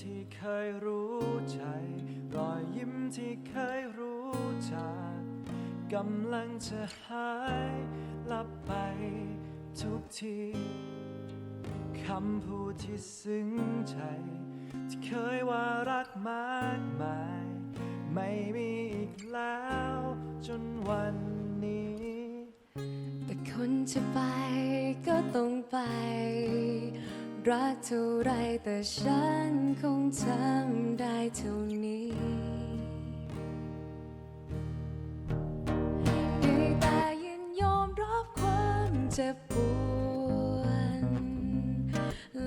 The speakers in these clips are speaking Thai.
ที่เคยรู้ใจ รอยยิ้มที่เคยรู้จักกำลังจะหายลับไปทุกทีคำพูดที่ซึ้งใจ ที่เคยว่ารักมากมาย ไม่มีอีกแล้ว จนวันนี้ แต่คนจะไปก็ต้องไป รักเท่าไรแต่ฉันคงทำได้เท่านี้ ได้แต่ยินยอมรับความเจ็บปวด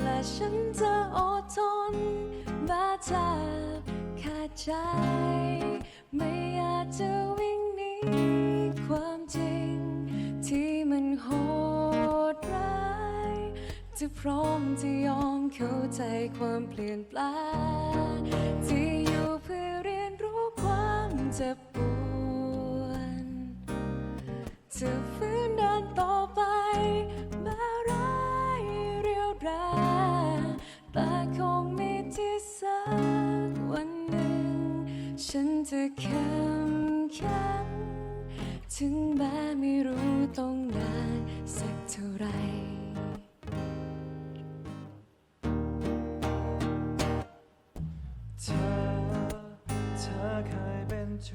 และฉันจะอดทนแม้จะขาดใจ ไม่อยากจะ จะพร้อมที่ยอมเข้าใจความเปลี่ยนแปลงที่อยู่เพื่อเรียนรู้ความเจ็บปวดจะฝืนเดินต่อไปแม้ร้ายเรียวแรงแต่คงมีที่สักวันหนึ่ง ฉันจะเข้มแข็งถึงแม้ไม่รู้ต้อง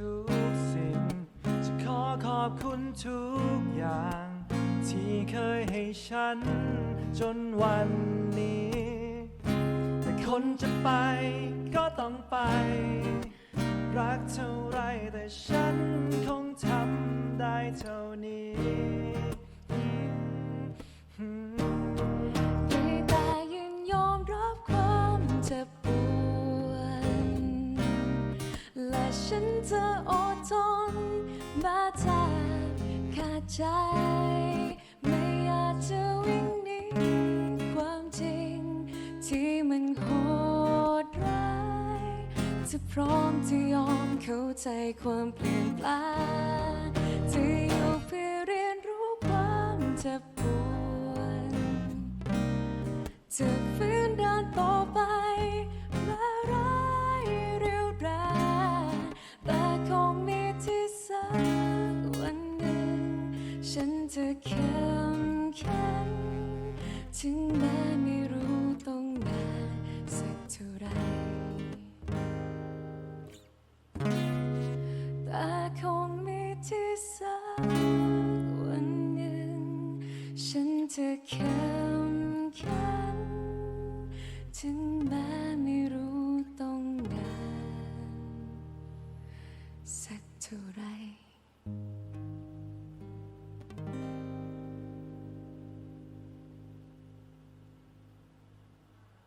ทุกสิ่ง จะขอขอบคุณทุกอย่าง ที่เคยให้ฉัน จนวันนี้ แต่คนจะไปก็ต้องไป รักเท่าไรแต่ฉันคงทำได้เท่านี้ ฉันจะอดทนแม้จะขาดใจ ไม่อยากจะวิ่งหนีความจริง ที่มันโหดร้ายจะพร้อมที่ยอมเข้าใจความเปลี่ยนแปลงที่อยู่เพื่อเรียนรู้ความเจ็บปวดจะฝืนเดิ ถึงแม้ไม่รู้ต้องนานสักเท่าไร แต่คงมีที่สักวันหนึ่ง ฉันจะเข้